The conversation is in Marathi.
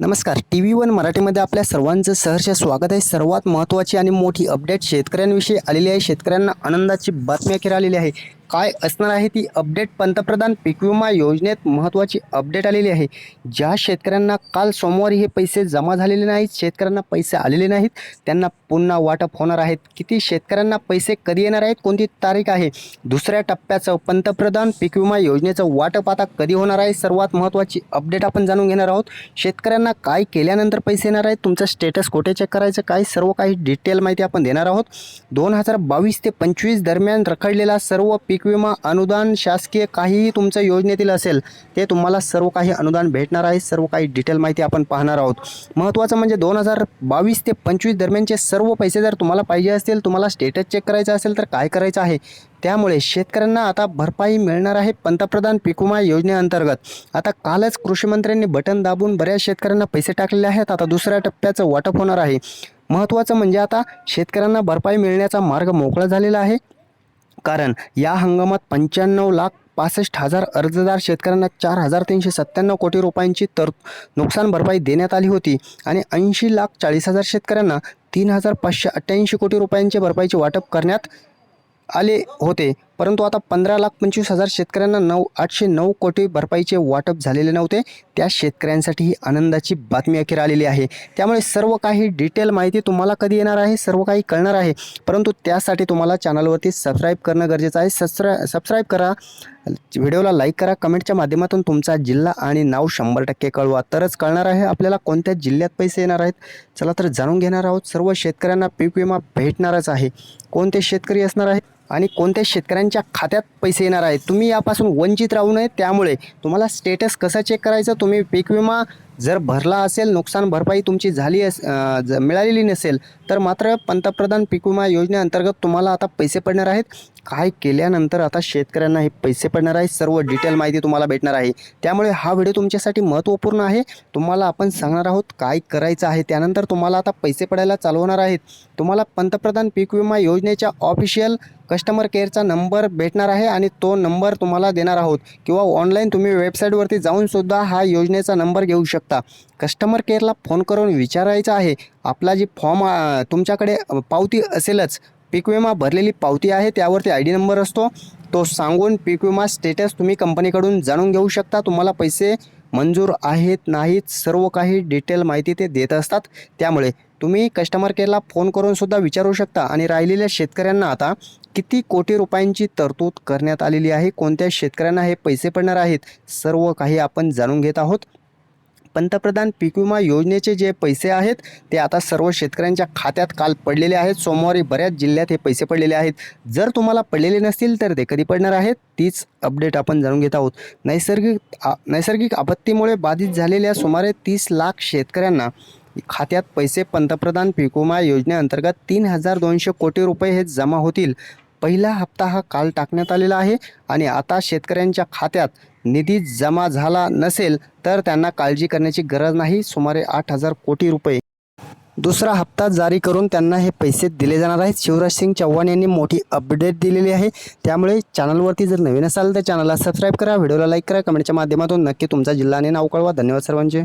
नमस्कार. टी व्ही वन मराठीमध्ये आपल्या सर्वांचं सहर्ष स्वागत आहे. सर्वात महत्त्वाची आणि मोठी अपडेट शेतकऱ्यांविषयी आलेली आहे. शेतकऱ्यांना आनंदाची बातमी अखेर आलेली आहे. काय असणार आहे ती अपडेट पंतप्रधान पीक विमा योजनेत महत्त्वाची अपडेट आलेली आहे. ज्या शेतकऱ्यांना काल सोमवारी हे पैसे जमा झालेले नाहीत शेतकऱ्यांना पैसे आलेले नाहीत त्यांना पुन्हा वाटप होणार आहेत. किती शेतकऱ्यांना पैसे कधी येणार आहेत कोणती तारीख आहे? दुसऱ्या टप्प्याचं पंतप्रधान पीक विमा योजनेचं वाटप आता कधी होणार आहे? सर्वात महत्त्वाची अपडेट आपण जाणून घेणार आहोत. शेतकऱ्यांना काय केल्यानंतर पैसे येणार आहेत तुमचं स्टेटस कुठे चेक करायचं काय सर्व काही डिटेल माहिती आपण देणार आहोत. दोन हजार बावीस ते पंचवीस दरम्यान रखडलेला सर्व पीक पीक विमा अनुदान शासकीय काहीही तुमचं योजनेतील असेल ते तुम्हाला सर्व काही अनुदान भेटणार आहे. सर्व काही डिटेल माहिती आपण पाहणार आहोत. महत्त्वाचं म्हणजे दोन हजार बावीस ते पंचवीस दरम्यानचे सर्व पैसे जर तुम्हाला पाहिजे असतील तुम्हाला स्टेटस चेक करायचं असेल तर काय करायचं आहे? त्यामुळे शेतकऱ्यांना आता भरपाई मिळणार आहे पंतप्रधान पीक विमा योजनेअंतर्गत. आता कालच कृषीमंत्र्यांनी बटन दाबून बऱ्याच शेतकऱ्यांना पैसे टाकलेले आहेत. आता दुसऱ्या टप्प्याचं वाटप होणार आहे. महत्त्वाचं म्हणजे आता शेतकऱ्यांना भरपाई मिळण्याचा मार्ग मोकळा झालेला आहे. कारण या हंगामात पंच्याण्णव लाख पासष्ट हजार अर्जदार शेतकऱ्यांना चार हजार तीनशे सत्त्याण्णव कोटी रुपयांची तर नुकसान भरपाई देण्यात आली होती आणि ऐंशी लाख चाळीस हजार शेतकऱ्यांना तीन हजार पाचशे अठ्ठ्याऐंशी कोटी रुपयांचे भरपाईचे वाटप करण्यात आले होते. परंतु आता पंधरा लाख पंचवीस हजार शेतकऱ्यांना नऊ आठशे नऊ कोटी भरपाईचे वाटप झालेले नव्हते. त्या शेतकऱ्यांसाठी ही आनंदाची बातमी अखेर आलेली आहे. त्यामुळे सर्व काही डिटेल माहिती तुम्हाला कधी येणार आहे सर्व काही कळणार आहे. परंतु त्यासाठी तुम्हाला चॅनलवरती सबस्क्राईब करणं गरजेचं आहे. सबस्क्रा सबस्क्राईब करा व्हिडिओला लाईक करा. कमेंटच्या माध्यमातून तुमचा जिल्हा आणि नाव शंभर टक्के कळवा. तरच कळणार आहे आपल्याला कोणत्या जिल्ह्यात पैसे येणार आहेत. चला तर जाणून घेणार आहोत. सर्व शेतकऱ्यांना पीक विमा भेटणारच आहे. कोणते शेतकरी असणार आहे आणि कोणत्या शेतकऱ्यांच्या खात्यात पैसे येणार आहेत? तुम्ही यापासून वंचित राहू नये. त्यामुळे तुम्हाला स्टेटस कसं चेक करायचं? तुम्ही पीक विमा जर भरला असेल नुकसान भरपाई तुमची झाली अस मिळालेली नसेल तर मात्र पंतप्रधान पीक विमा योजनेअंतर्गत तुम्हाला आता पैसे पडणार आहेत. काय केल्यानंतर आता शेतकऱ्यांना हे पैसे पडणार आहे सर्व डिटेल माहिती तुम्हाला भेटणार आहे. त्यामुळे हा व्हिडिओ तुमच्यासाठी महत्त्वपूर्ण आहे. तुम्हाला आपण सांगणार आहोत काय करायचं आहे. त्यानंतर तुम्हाला आता पैसे पडायला चालवणार आहेत. तुम्हाला पंतप्रधान पीक विमा योजनेच्या ऑफिशियल कस्टमर केअरचा नंबर भेटणार आहे आणि तो नंबर तुम्हाला देणार आहोत. किंवा ऑनलाईन तुम्ही वेबसाईटवरती जाऊन सुद्धा हा योजनेचा नंबर घेऊ शकता. कस्टमर केअरला फोन करून विचारायचा आहे. आपला जी फॉर्म तुमच्याकडे पावती असेलच पीक विमा भरलेली पावती आहे त्यावरती आय डी नंबर असतो. तो सांगून पीक विमा स्टेटस तुम्ही कंपनीकडून जाणून घेऊ शकता. तुम्हाला पैसे मंजूर आहेत नाहीत सर्व काही डिटेल माहिती ते देत असतात. त्यामुळे तुम्ही कस्टमर केअरला फोन करूनसुद्धा विचारू शकता. आणि राहिलेल्या शेतकऱ्यांना आता किती कोटी रुपयांची तरतूद करण्यात आलेली आहे? कोणत्या शेतकऱ्यांना हे पैसे पडणार आहेत? सर्व काही आपण जाणून घेत आहोत. पंतप्रधान पीक विमा योजनेचे जे पैसे आहेत ते आता सर्व शेतकऱ्यांच्या खात्यात काल पडलेले आहेत. सोमवारी बऱ्याच जिल्ह्यात हे पैसे पडलेले आहेत. जर तुम्हाला पडलेले नसतील तर ते कधी पडणार आहेत? तीच अपडेट आपण जाणून घेत आहोत. नैसर्गिक नैसर्गिक आपत्तीमुळे बाधित झालेल्या सुमारे तीस लाख शेतकऱ्यांना खात्यात पैसे पंतप्रधान पीक विमा योजनेअंतर्गत तीन हजार दोनशे कोटी रुपये हे जमा होतील. पहिला हप्ता हा काल टाकण्यात आलेला आहे आणि आता शेतकऱ्यांच्या खात्यात निधी जमा झाला नसेल तर त्यांना काळजी करण्याची गरज नाही सुमारे आठ हजार कोटी रुपये. दुसरा हप्ता जारी करून त्यांना हे पैसे दिले जाणार आहेत. शिवराज सिंग चव्हाण यांनी मोठी अपडेट दिलेली आहे. त्यामुळे चॅनलवरती जर नवीन असाल तर चॅनलला सबस्क्राईब करा व्हिडिओला लाईक करा कमेंटच्या माध्यमातून नक्की तुमचा जिल्हा आणि नाव कळवा. धन्यवाद सर्वांचे.